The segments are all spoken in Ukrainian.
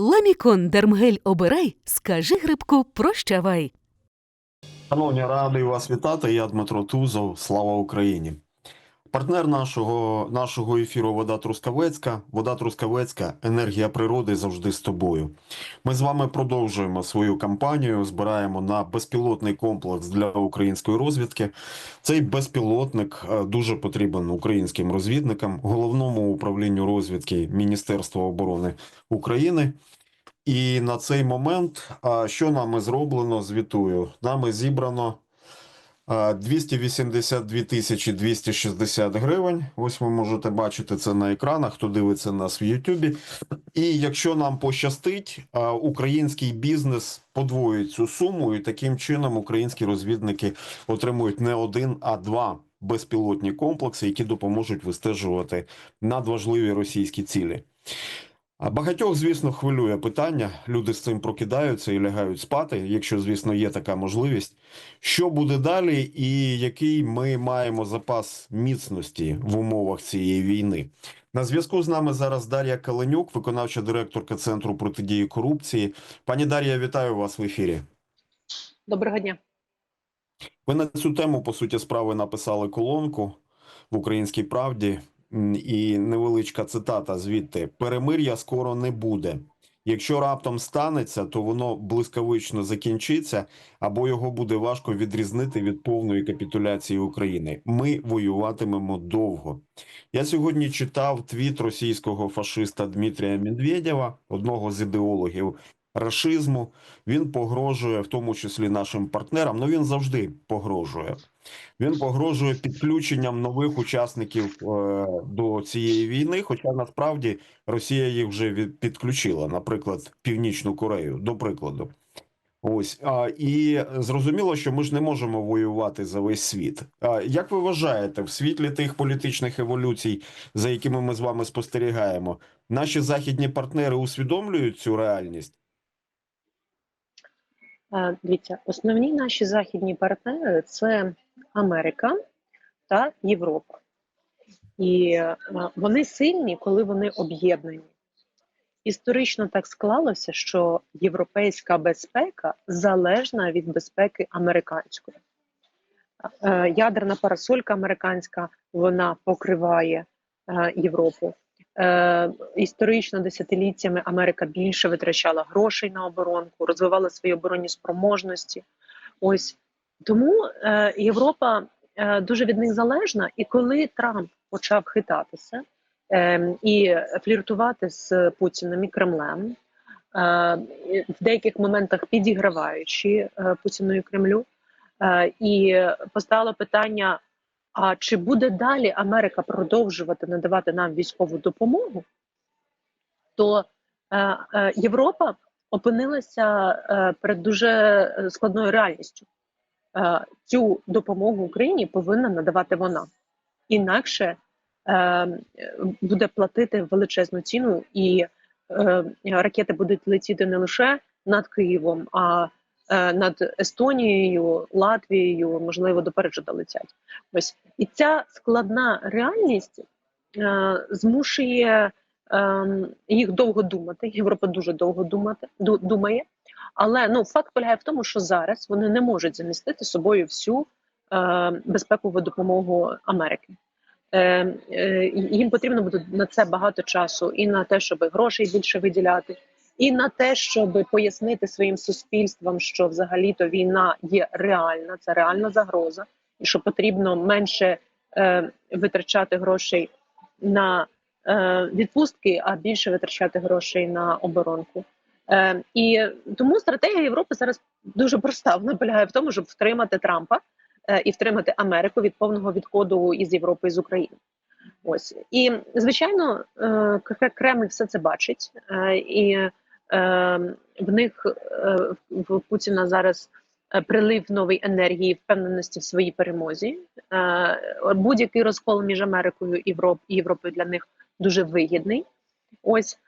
Ламікон Дермгель обирай, скажи грибку прощавай. Шановні, радий вас вітати. Я Дмитро Тузов. Слава Україні. Партнер нашого, нашого ефіру Вода Трускавецька. Вода Трускавецька, енергія природи завжди з тобою. Ми з вами продовжуємо свою кампанію. Збираємо на безпілотний комплекс для української розвідки. Цей безпілотник е, дуже потрібен українським розвідникам, головному управлінню розвідки Міністерства оборони України. І на цей момент, що нами зроблено, звітую. Нами зібрано 282 тисячі 260 гривень. Ось ви можете бачити це на екранах, хто дивиться нас в Ютубі. І якщо нам пощастить, український бізнес подвоїть цю суму, і таким чином українські розвідники отримують не один, а два безпілотні комплекси, які допоможуть вистежувати надважливі російські цілі. А багатьох, звісно, хвилює питання. Люди з цим прокидаються і лягають спати, якщо, звісно, є така можливість. Що буде далі, і який ми маємо запас міцності в умовах цієї війни? На зв'язку з нами зараз Дар'я Каленюк, виконавча директорка Центру протидії корупції. Пані Дар'я, вітаю вас в ефірі. Доброго дня. Ви на цю тему, по суті, справи написали колонку в Українській правді, і невеличка цитата звідти: перемир'я скоро не буде. Якщо раптом станеться, то воно блискавично закінчиться, або його буде важко відрізнити від повної капітуляції України. Ми воюватимемо довго. Я сьогодні читав твіт російського фашиста Дмитрія Медведєва, одного з ідеологів рашизму. Він погрожує, в тому числі нашим партнерам. Ну він завжди погрожує. Він погрожує підключенням нових учасників е, до цієї війни. Хоча насправді Росія їх вже підключила, наприклад, Північну Корею, до прикладу. Ось а, і зрозуміло, що ми ж не можемо воювати за весь світ. А як ви вважаєте, в світлі тих політичних еволюцій, за якими ми з вами спостерігаємо, наші західні партнери усвідомлюють цю реальність? Дивіться, основні наші західні партнери це Америка та Європа. І е, вони сильні, коли вони об'єднані. Історично так склалося, що європейська безпека залежна від безпеки американської. Е, Ядерна парасолька американська вона покриває е, Європу. Е, історично десятиліттями Америка більше витрачала грошей на оборонку, розвивала свої оборонні спроможності. Ось тому е, Європа е, дуже від них залежна. І коли Трамп почав хитатися е, і фліртувати з Путіним і Кремлем, е, в деяких моментах підіграваючи е, Путіну і Кремлю, е, і постало питання. А чи буде далі Америка продовжувати надавати нам військову допомогу? То е, е, Європа опинилася е, перед дуже складною реальністю. Е, цю допомогу Україні повинна надавати вона. Інакше е, буде платити величезну ціну, і е, ракети будуть летіти не лише над Києвом, а над Естонією, Латвією, можливо, допереду долетять. Ось і ця складна реальність е, змушує е, їх довго думати. Європа дуже довго думати, думає. Але ну факт полягає в тому, що зараз вони не можуть замістити собою всю е, безпекову допомогу Америки. Е, е, їм потрібно буде на це багато часу і на те, щоб грошей більше виділяти, і на те, щоб пояснити своїм суспільствам, що взагалі-то війна є реальна, це реальна загроза, і що потрібно менше е, витрачати грошей на е, відпустки, а більше витрачати грошей на оборонку. Е, і тому стратегія Європи зараз дуже проста. Вона полягає в тому, щоб втримати Трампа е, і втримати Америку від повного відходу із Європи і з України. Ось і звичайно, е, Кремль все це бачить, е, і в них е, в Путіна зараз е, прилив нової енергії, впевненості в своїй перемозі. Е, Будь-який розкол між Америкою і Європою для них дуже вигідний. Ось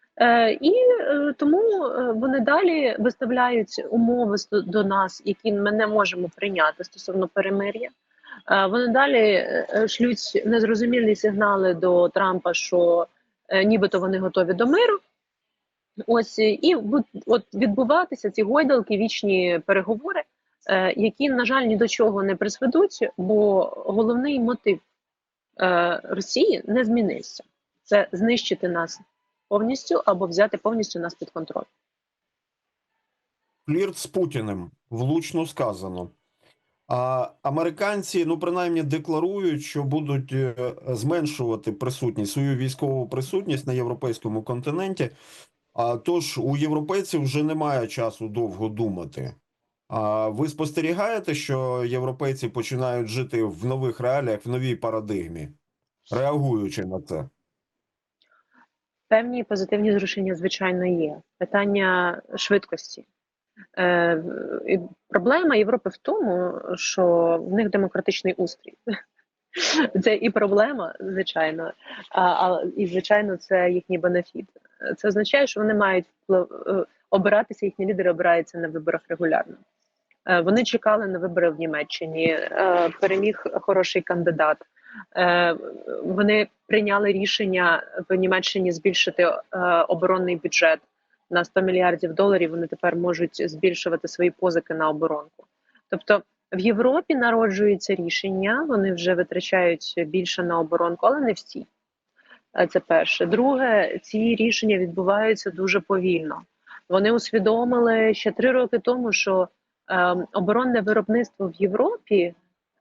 і тому вони далі виставляють умови до нас, які ми не можемо прийняти стосовно перемир'я. Вони далі шлють незрозумілі сигнали до Трампа, що нібито вони готові до миру. Ось е, і от відбуватися ці гойдалки, вічні переговори, е, які, на жаль, ні до чого не призведуть, бо головний мотив е, Росії не змінився: це знищити нас повністю або взяти повністю нас під контроль. Флірт з Путіним влучно сказано. А американці, ну принаймні, декларують, що будуть зменшувати присутність свою військову присутність на європейському континенті. А тож у європейців вже немає часу довго думати. А ви спостерігаєте, що європейці починають жити в нових реаліях, в новій парадигмі, реагуючи на це? Певні позитивні зрушення, звичайно, є. Питання швидкості. Е, і проблема Європи в тому, що в них демократичний устрій. Це і проблема, звичайно, а, і звичайно, це їхній бенефіт. Це означає, що вони мають вплив е, обиратися, їхні лідери обираються на виборах регулярно. Е, Вони чекали на вибори в Німеччині, е, переміг хороший кандидат. Вони прийняли рішення в Німеччині збільшити оборонний бюджет на 100 мільярдів доларів. Вони тепер можуть збільшувати свої позики на оборонку. Тобто в Європі народжуються рішення, вони вже витрачають більше на оборонку, але не всі. Е, Це перше. Друге, ці рішення відбуваються дуже повільно. Вони усвідомили ще три роки тому, що е, оборонне виробництво в Європі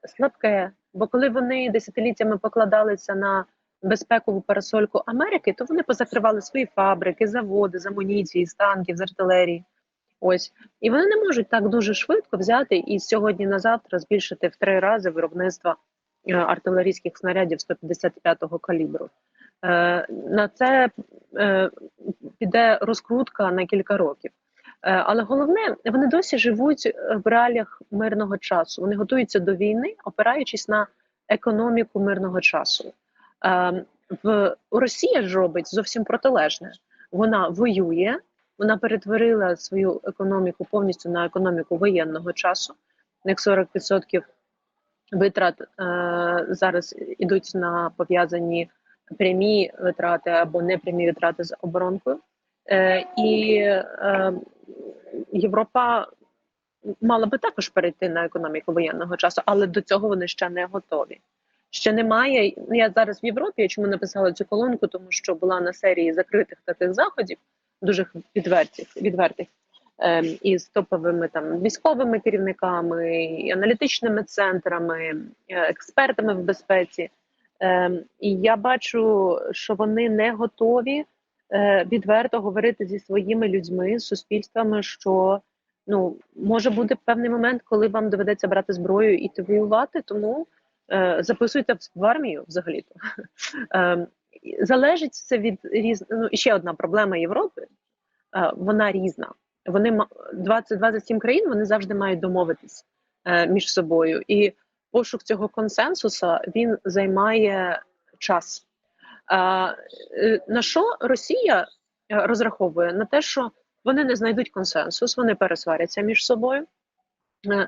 слабке. Бо коли вони десятиліттями покладалися на безпекову парасольку Америки, то вони позакривали свої фабрики, заводи з амуніції, з танків, з артилерії. Ось і вони не можуть так дуже швидко взяти і сьогодні на завтра збільшити в три рази виробництво е, артилерійських снарядів 155-го калібру. Е, на це е, піде розкрутка на кілька років. Е, але головне, вони досі живуть в реаліях мирного часу. Вони готуються до війни, опираючись на економіку мирного часу. В Росія ж робить зовсім протилежне. Вона воює, вона перетворила свою економіку повністю на економіку воєнного часу. Них 40% витрат е, зараз ідуть на пов'язані прямі витрати або непрямі витрати з оборонкою. Е, і е, Європа мала би також перейти на економіку воєнного часу, але до цього вони ще не готові. Ще немає. Ну, Я зараз в Європі. Я чому написала цю колонку? Тому що була на серії закритих таких заходів, дуже відвертих, відвертих ем, із топовими там військовими керівниками, аналітичними центрами, е, експертами в безпеці. Ем, і я бачу, що вони не готові е, відверто говорити зі своїми людьми, з суспільствами, що ну може бути певний момент, коли вам доведеться брати зброю і йти воювати, тому е, записуйте в армію взагалі-то. Е, залежить це від різ... ну, ще одна проблема Європи. Е, вона різна. Вони ма- 20-27 країн вони завжди мають домовитись між собою. І пошук цього консенсусу він займає час. Е, на що Росія е, розраховує? На те, що вони не знайдуть консенсус, вони пересваряться між собою.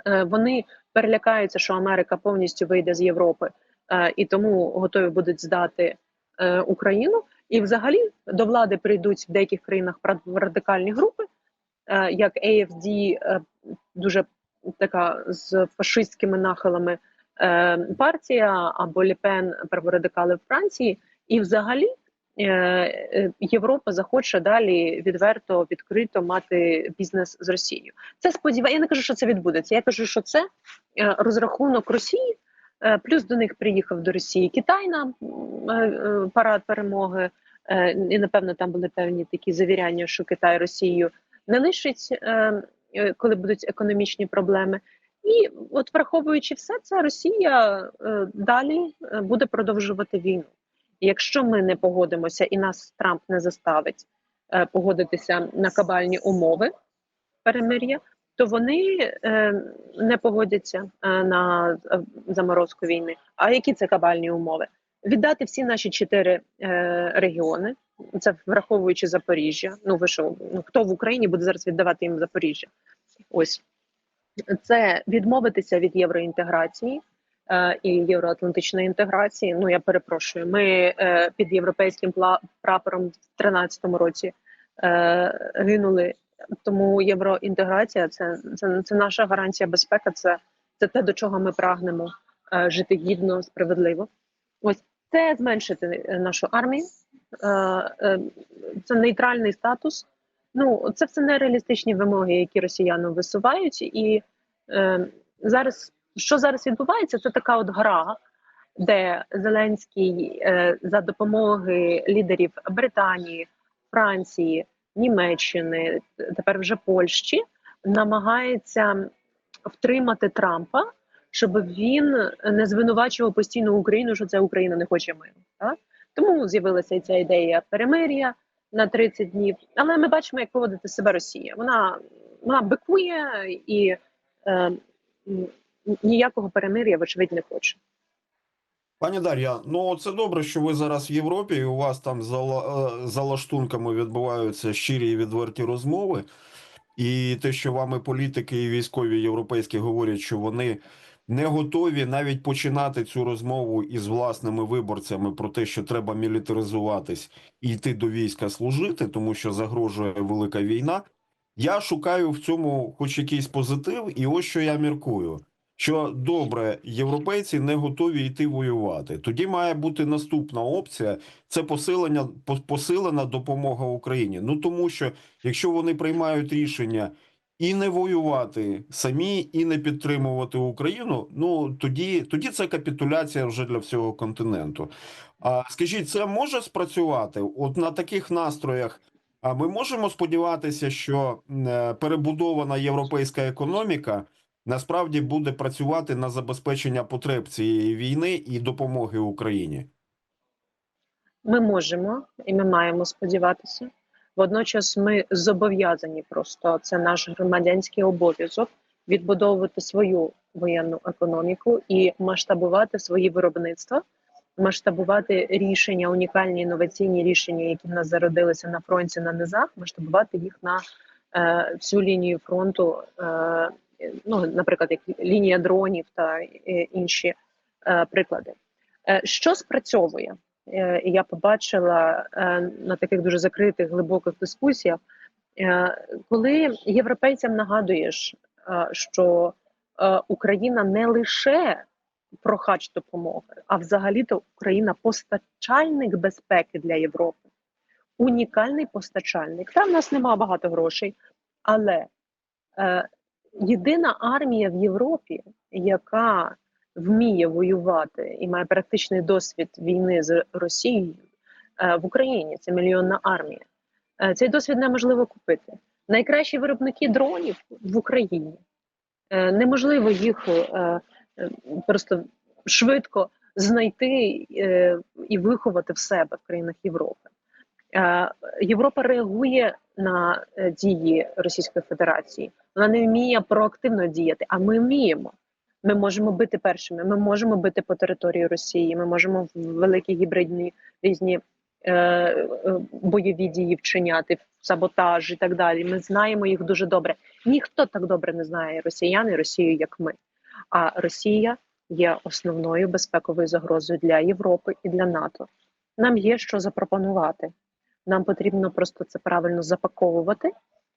Е, Вони перелякаються, що Америка повністю вийде з Європи, і тому готові будуть здати Україну. І, взагалі, до влади прийдуть в деяких країнах радикальні групи, як AFD, дуже така з фашистськими нахилами партія, або Ліпен праворадикали в Франції. І взагалі е, е, Європа захоче далі відверто, відкрито мати бізнес з Росією. Це сподіває. Я не кажу, що це відбудеться. Я кажу, що це е, розрахунок Росії. Е, Плюс до них приїхав до Росії Китай на е, е, парад перемоги. Е, І напевно там були певні такі завіряння, що Китай Росію не лишить, е, е, коли будуть економічні проблеми. І от враховуючи все це, Росія е, далі е, буде продовжувати війну. Якщо ми не погодимося і нас Трамп не заставить е, погодитися на кабальні умови перемир'я, то вони е, не погодяться е, на е, заморозку війни. А які це кабальні умови? Віддати всі наші чотири е, регіони, це враховуючи Запоріжжя. Ну ви що, ну хто в Україні буде зараз віддавати їм Запоріжжя? Ось це відмовитися від євроінтеграції е, і євроатлантичної інтеграції. Ну я перепрошую. Ми е, під європейським прапором в 2013 році е, гинули. Тому євроінтеграція це, це, це наша гарантія безпеки, це, це те, до чого ми прагнемо е, жити гідно, справедливо. Ось це зменшити нашу армію, е, е, це нейтральний статус. Ну, це все нереалістичні вимоги, які росіяни висувають. І е, зараз, що зараз відбувається, це така от гра, де Зеленський е, за допомоги лідерів Британії, Франції, Німеччини, тепер вже Польщі, намагається втримати Трампа, щоб він не звинувачував постійно Україну, що це Україна не хоче миру. Так? Тому з'явилася ця ідея перемир'я на 30 днів. Але ми бачимо, як поводити себе Росія. Вона вона бикує і е, ніякого перемир'я, вочевидь, не хоче. Пані Дар'я, ну це добре, що ви зараз в Європі, і у вас там за, е, за лаштунками відбуваються щирі і відверті розмови. І те, що вами політики і військові європейські говорять, що вони не готові навіть починати цю розмову із власними виборцями про те, що треба мілітаризуватись і йти до війська служити, тому що загрожує велика війна. Я шукаю в цьому хоч якийсь позитив, і ось що я міркую. Що добре, європейці не готові йти воювати. Тоді має бути наступна опція: це посилення посилена допомога Україні. Ну тому що якщо вони приймають рішення і не воювати самі, і не підтримувати Україну, ну тоді, тоді це капітуляція вже для всього континенту. А скажіть, це може спрацювати? От на таких настроях. А ми можемо сподіватися, що е, перебудована європейська економіка насправді буде працювати на забезпечення потреб цієї війни і допомоги Україні. Ми можемо і ми маємо сподіватися. Водночас ми зобов'язані просто це наш громадянський обов'язок відбудовувати свою воєнну економіку і масштабувати свої виробництва, масштабувати рішення, унікальні інноваційні рішення, які в нас зародилися на фронті на низах, масштабувати їх на е, всю лінію фронту. Е, ну, наприклад, як лінія дронів та е, інші е, приклади. Е, що спрацьовує? Е, і я побачила е, на таких дуже закритих глибоких дискусіях, е, коли європейцям нагадуєш, що Україна не лише прохач допомоги, а взагалі-то Україна постачальник безпеки для Європи, унікальний постачальник. Там в нас немає багато грошей, але єдина армія в Європі, яка вміє воювати і має практичний досвід війни з Росією е, в Україні. Це мільйонна армія. Е, Цей досвід неможливо купити. Найкращі виробники дронів в Україні. Е, Неможливо їх просто швидко знайти і виховати в себе в країнах Європи. Європа реагує на дії Російської Федерації. Вона не вміє проактивно діяти, а ми вміємо. Ми можемо бити першими. Ми можемо бити по території Росії. Ми можемо великі гібридні різні е, е, бойові дії вчиняти, саботаж і так далі. Ми знаємо їх дуже добре. Ніхто так добре не знає росіяни Росію, як ми. А Росія є основною безпековою загрозою для Європи і для НАТО. Нам є що запропонувати. Нам потрібно просто це правильно запаковувати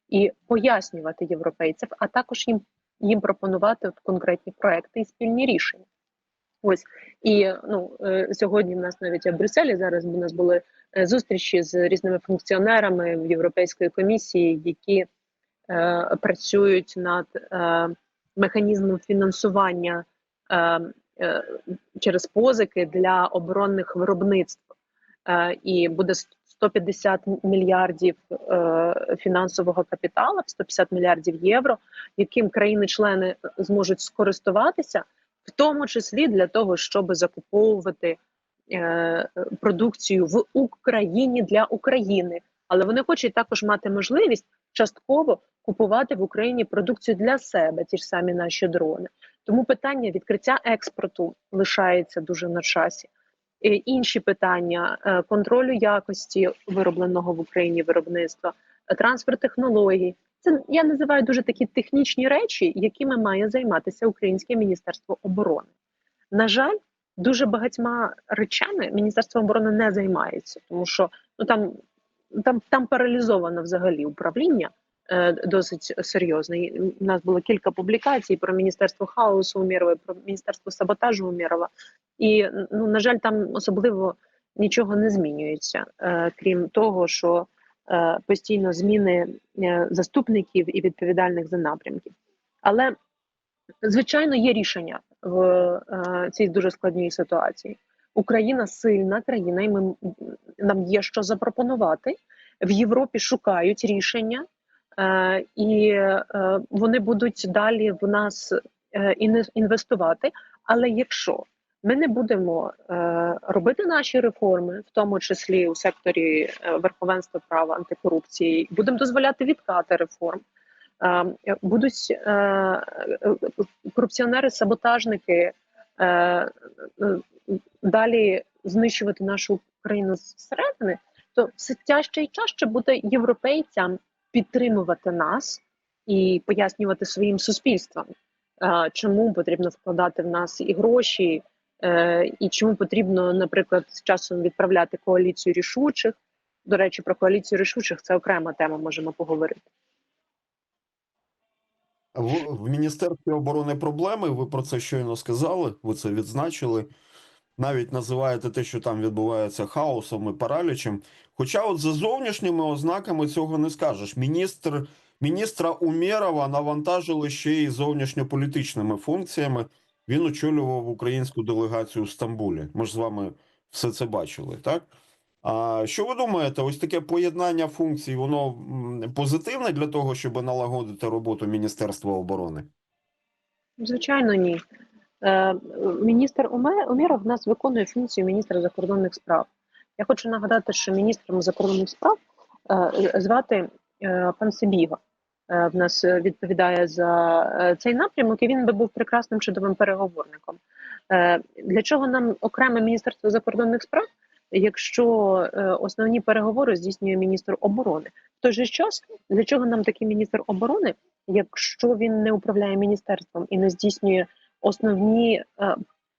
і пояснювати європейцям, а також їм їм пропонувати от конкретні проекти і спільні рішення. Ось і ну е, сьогодні в нас навіть в Брюсселі зараз у нас були е, зустрічі з різними функціонерами в Європейської комісії, які е, працюють над е, механізмом фінансування е, е, через позики для оборонних виробництв. Е, і буде 150 мільярдів е, фінансового капіталу, 150 мільярдів євро, яким країни-члени зможуть скористуватися, в тому числі для того, щоб закуповувати е, продукцію в Україні для України. Але вони хочуть також мати можливість частково купувати в Україні продукцію для себе, ті ж самі наші дрони. Тому питання відкриття експорту лишається дуже на часі. Е, інші питання е, контролю якості виробленого в Україні виробництва, е, трансфер технологій. Це я називаю дуже такі технічні речі, якими має займатися Українське міністерство оборони. На жаль, дуже багатьма речами Міністерство оборони не займається, тому що ну там там, там паралізовано взагалі управління досить серйозне. І У нас було кілька публікацій про міністерство хаосу Умєрова, про міністерство саботажу Умєрова. І ну, на жаль, там особливо нічого не змінюється, е, крім того, що е, постійно зміни е, заступників і відповідальних за напрямків. Але звичайно є рішення в е, цій дуже складній ситуації. Україна сильна країна, і ми нам є що запропонувати. В Європі шукають рішення, е, і е, вони будуть далі в нас е, інвестувати. Але якщо ми не будемо е, робити наші реформи, в тому числі у секторі е, верховенства права, антикорупції, будемо дозволяти відкати реформ. е, Будуть е, е, корупціонери-саботажники е, е, далі знищувати нашу країну зсередини, то все тяжче і тяжче буде європейцям підтримувати нас і пояснювати своїм суспільствам, е, чому потрібно вкладати в нас і гроші, е, і чому потрібно, наприклад, з часом відправляти коаліцію рішучих. До речі, про коаліцію рішучих це окрема тема, можемо поговорити. В, в Міністерстві оборони проблеми, ви про це щойно сказали, ви це відзначили. Навіть називаєте те, що там відбувається хаосом і паралічем. Хоча от за зовнішніми ознаками цього не скажеш. Міністр, міністра Умєрова навантажили ще й зовнішньополітичними функціями. Він очолював українську делегацію в Стамбулі. Ми ж з вами все це бачили, так? А що ви думаєте, ось таке поєднання функцій, воно позитивне для того, щоб налагодити роботу Міністерства оборони? Звичайно, ні. Е, міністр Умєров в нас виконує функцію міністра закордонних справ. Я хочу нагадати, що міністром закордонних справ е, звати е, пан Сибіга. В нас відповідає за цей напрямок, і він би був прекрасним чудовим переговорником. Для чого нам окреме міністерство закордонних справ, якщо основні переговори здійснює міністр оборони? В той же час для чого нам такий міністр оборони, якщо він не управляє міністерством і не здійснює основні е,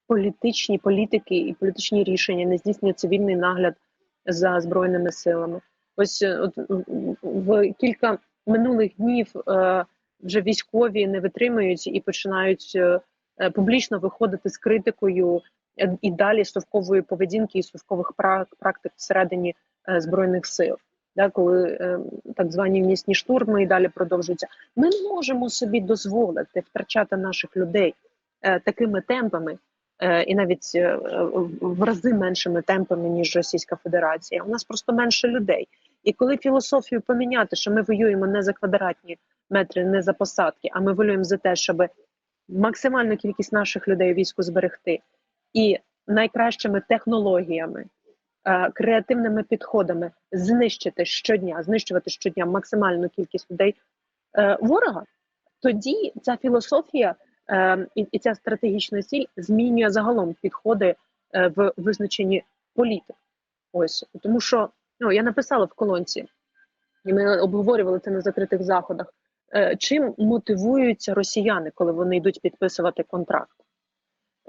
політичні політики і політичні рішення, не здійснює цивільний нагляд за збройними силами. Ось е, от в- кілька минулих днів е, вже військові не витримують і починають е, е, публічно виходити з критикою е, і далі совкової поведінки і совкових прак- практик всередині е, збройних сил. Да, коли е, так звані місні штурми і далі продовжуються, ми не можемо собі дозволити втрачати наших людей такими темпами, е, і навіть е, в- рази меншими темпами, ніж Російська Федерація. У нас просто менше людей. І коли філософію поміняти, що ми воюємо не за квадратні метри, не за посадки, а ми воюємо за те, щоб максимальну кількість наших людей у війську зберегти і найкращими технологіями, е, креативними підходами знищити щодня, знищувати щодня максимальну кількість людей е, ворога, тоді ця філософія е, і, і ця стратегічна ціль змінює загалом підходи е, в визначенні політик. Ось тому, що ну я написала в колонці, і ми обговорювали це на закритих заходах. Е, чим мотивуються росіяни, коли вони йдуть підписувати контракт?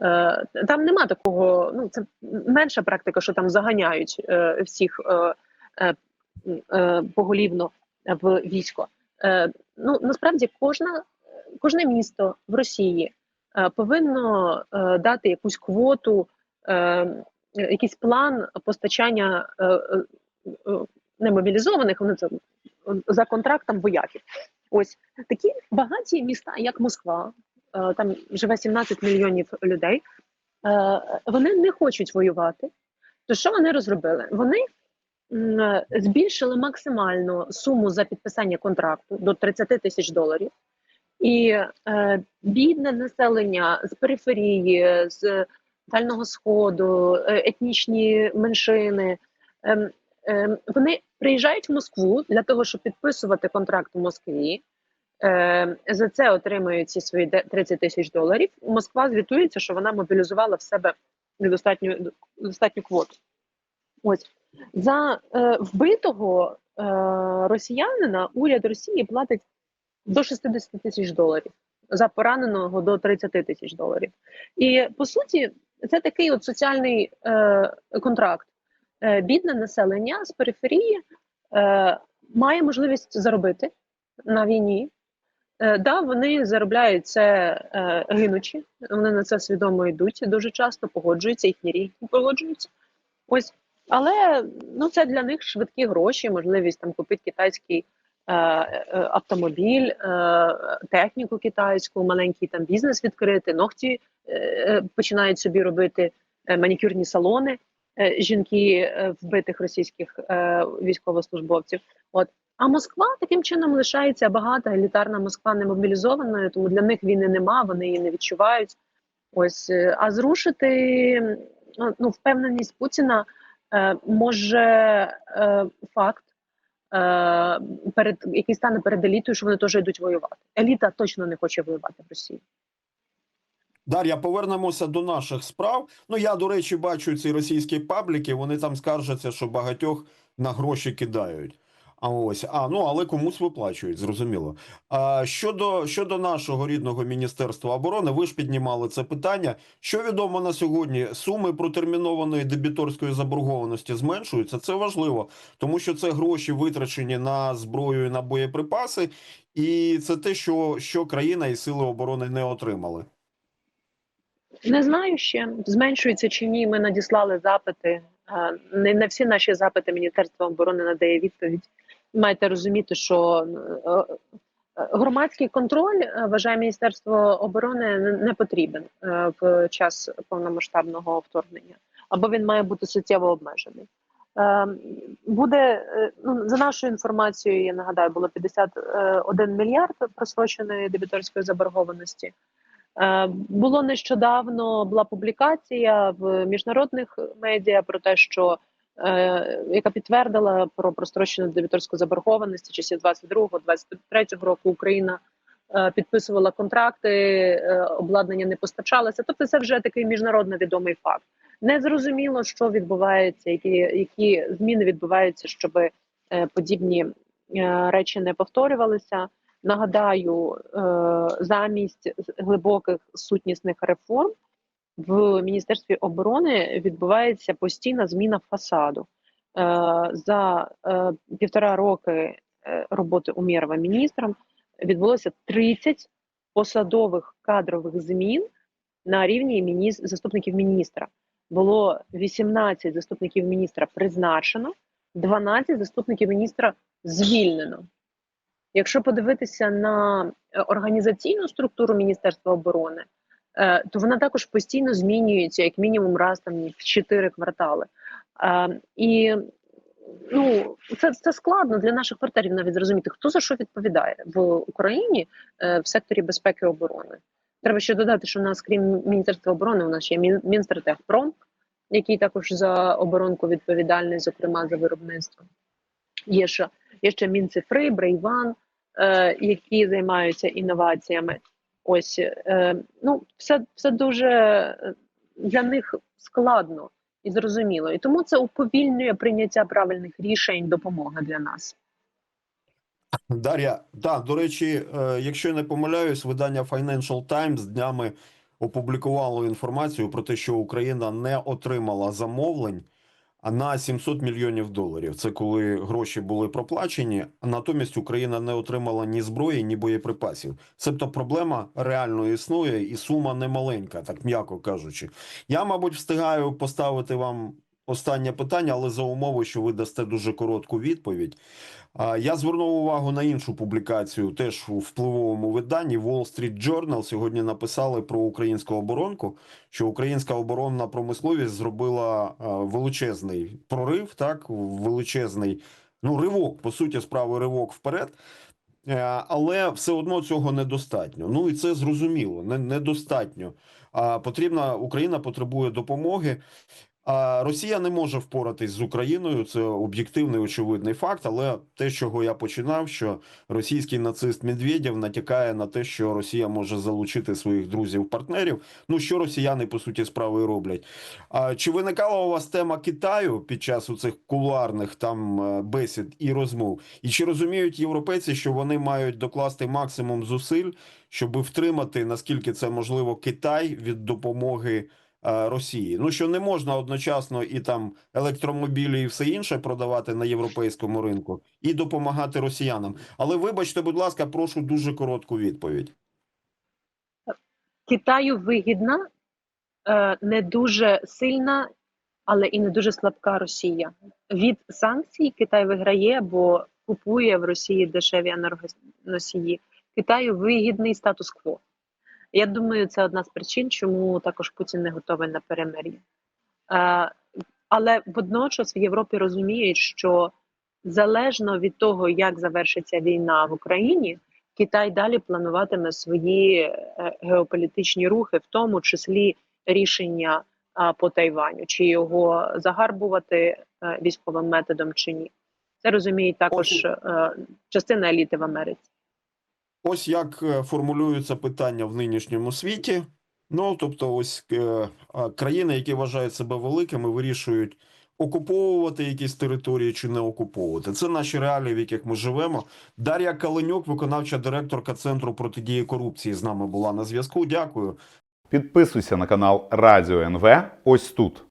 Е, там нема такого, ну це менша практика, що там заганяють всіх поголівно в військо. Ну насправді кожна, кожне місто в Росії е, повинно е, дати якусь квоту, е, якийсь план постачання немобілізованих, вони це за контрактом вояків. Ось такі багаті міста, як Москва, там живе 17 мільйонів людей. Вони не хочуть воювати. То що вони розробили? Вони збільшили максимальну суму за підписання контракту до 30 тисяч доларів, і е, бідне населення з периферії, з Дальнього Сходу, е, етнічні меншини. ем, ем, вони приїжджають в Москву для того, щоб підписувати контракт в Москві. Е, за це отримують ці свої де- 30 тисяч доларів. Москва звітується, що вона мобілізувала в себе недостатню достатню квоту. Ось за е, вбитого е, росіянина уряд Росії платить до 60 тисяч доларів, за пораненого до 30 тисяч доларів. І по суті, це такий от соціальний е, контракт. Е, бідне населення з периферії е, має можливість заробити на війні. Е, да, вони заробляють це е, гинучи, вони на це свідомо йдуть дуже часто, погоджуються, їхні рідні погоджуються. Ось, але ну, це для них швидкі гроші, можливість там купити китайський автомобіль, е, техніку китайську, маленький там бізнес відкрити, ногті е, е, починають собі робити е, манікюрні салони е, жінки е, вбитих російських е, військовослужбовців. От а Москва таким чином лишається багата елітарна Москва не мобілізованою, тому для них війни нема, вони її не відчувають. Ось е, а зрушити ну, впевненість Путіна е, може е, факт, е, перед який стане перед елітою, що вони теж йдуть воювати. Еліта точно не хоче воювати в Росії. Дар'я, повернемося до наших справ. Ну я до речі бачу ці російські пабліки. Вони там скаржаться, що багатьох на гроші кидають. А ось а ну але комусь виплачують, зрозуміло. А щодо щодо нашого рідного міністерства оборони, ви ж піднімали це питання. Що відомо на сьогодні? Суми протермінованої дебіторської заборгованості зменшуються. Це важливо, тому що це гроші витрачені на зброю і на боєприпаси, і це те, що, що країна і сили оборони не отримали. Не знаю ще зменшується чи ні. Ми надіслали запити. Не на всі наші запити Міністерство оборони надає відповідь. Маєте розуміти, що е, е, громадський контроль е, вважає Міністерство оборони не- потрібен в час повномасштабного вторгнення, або він має бути суттєво обмежений. Буде ну за нашою інформацією, я нагадаю, було 51 мільярд просроченої дебіторської заборгованості. Було нещодавно була публікація в міжнародних медіа про те, що яка підтвердила про прострочену дебіторську заборгованість часів 22-23 року Україна е, підписувала контракти, е, обладнання не постачалося. Тобто, це вже такий міжнародно відомий факт. Не зрозуміло, що відбувається, які, які зміни відбуваються, щоб е, подібні е, речі не повторювалися. Нагадаю, е, замість глибоких сутнісних реформ в Міністерстві оборони відбувається постійна зміна фасаду. Е, За е, півтора роки е, роботи Умєрова міністром відбулося 30 посадових кадрових змін на рівні заступників міністра. Було 18 заступників міністра призначено, 12 заступників міністра звільнено. Якщо подивитися на організаційну структуру Міністерства оборони, то вона також постійно змінюється, як мінімум раз там в чотири квартали. Е, І ну це, це складно для наших партнерів навіть зрозуміти, хто за що відповідає в Україні е, в секторі безпеки і оборони. Треба ще додати, що в нас, крім Міністерства оборони, у нас є Мін- Мінстратегпром, який також за оборонку відповідальний, зокрема за виробництво. Є ще, є ще Мінцифри, Брейван, е, які займаються інноваціями. Ось е, ну, все, все дуже е, для них складно і зрозуміло. І тому це уповільнює прийняття правильних рішень, допомога для нас. Дар'я, да, до речі, е, якщо не помиляюсь, видання Financial Times днями опублікувало інформацію про те, що Україна не отримала замовлень на 700 мільйонів доларів. Це коли гроші були проплачені, а натомість Україна не отримала ні зброї, ні боєприпасів. Себто проблема реально існує, і сума немаленька, так м'яко кажучи. Я, мабуть, встигаю поставити вам останнє питання, але за умови, що ви дасте дуже коротку відповідь. Я звернув увагу на іншу публікацію, теж у впливовому виданні Wall Street Journal сьогодні написали про українську оборонку, що українська оборонна промисловість зробила величезний прорив, так величезний ну ривок, по суті, справи ривок вперед. Е, Але все одно цього недостатньо. Ну і це зрозуміло, не, недостатньо. А потрібна Україна потребує допомоги. Росія не може впоратись з Україною. Це об'єктивний очевидний факт. Але те, чого я починав, що російський нацист Медведєв натякає на те, що Росія може залучити своїх друзів-партнерів. Ну що росіяни по суті справи роблять. А чи виникала у вас тема Китаю під час у цих кулуарних там е, бесід і розмов? І чи розуміють європейці, що вони мають докласти максимум зусиль, щоб втримати наскільки це можливо Китай від допомоги? Е, Росії. Ну що не можна одночасно і там електромобілі і все інше продавати на європейському ринку і допомагати росіянам. Але вибачте, будь ласка, прошу дуже коротку відповідь. Китаю вигідна, е, не дуже сильна, але і не дуже слабка Росія. Від санкцій Китай виграє, бо купує в Росії дешеві енергоносії. Китаю вигідний статус-кво. Я думаю, це одна з причин, чому також Путін не готовий на перемир'я. Е, але водночас в Європі розуміють, що залежно від того, як завершиться війна в Україні, Китай далі плануватиме свої е, геополітичні рухи, в тому числі рішення по Тайваню, чи його загарбувати е, військовим методом чи ні. Це розуміють також частина еліти в Америці. Ось як е, формулюються питання в нинішньому світі. Ну, тобто, ось е, країни, які вважають себе великими, вирішують окуповувати якісь території чи не окуповувати. Це наші реалії, в яких ми живемо. Дар'я Каленюк, виконавча директорка Центру протидії корупції, з нами була на зв'язку. Дякую. Підписуйся на канал Радіо НВ ось тут.